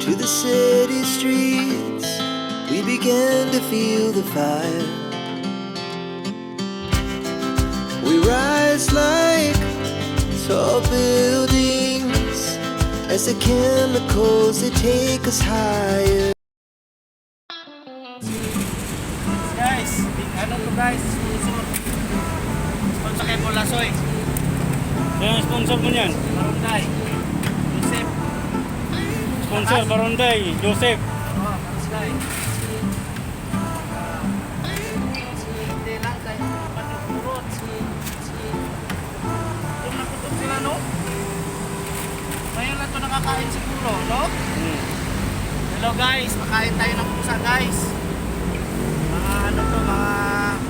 to the city streets, we began to feel the fire. We rise like tall buildings as the chemicals they take us higher. Guys, ano to guys? Sponsor. Sponsor kay Molasoy. Yan ang sponsor mo niyan. Barangay. Sponsor, Barangay, Joseph. Oh, sila, to nakakain siguro, no? Hello guys, makain tayo ng pusa guys. Mga ano to, mga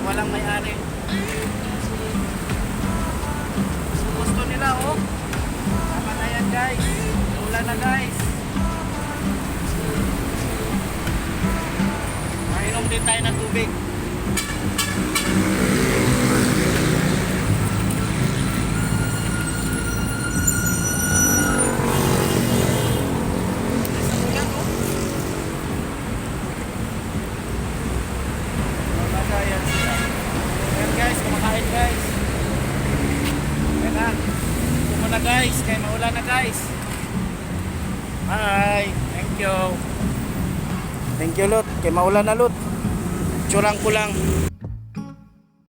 walang may-ari. Gusto nila oh. Tama na yan guys. Ulan na guys. Din tayo ng tubig. Guys, kaya maulan na guys. Bye. Thank you. Thank you Lot. Kaya maulan na Lot. Tsurang ko lang.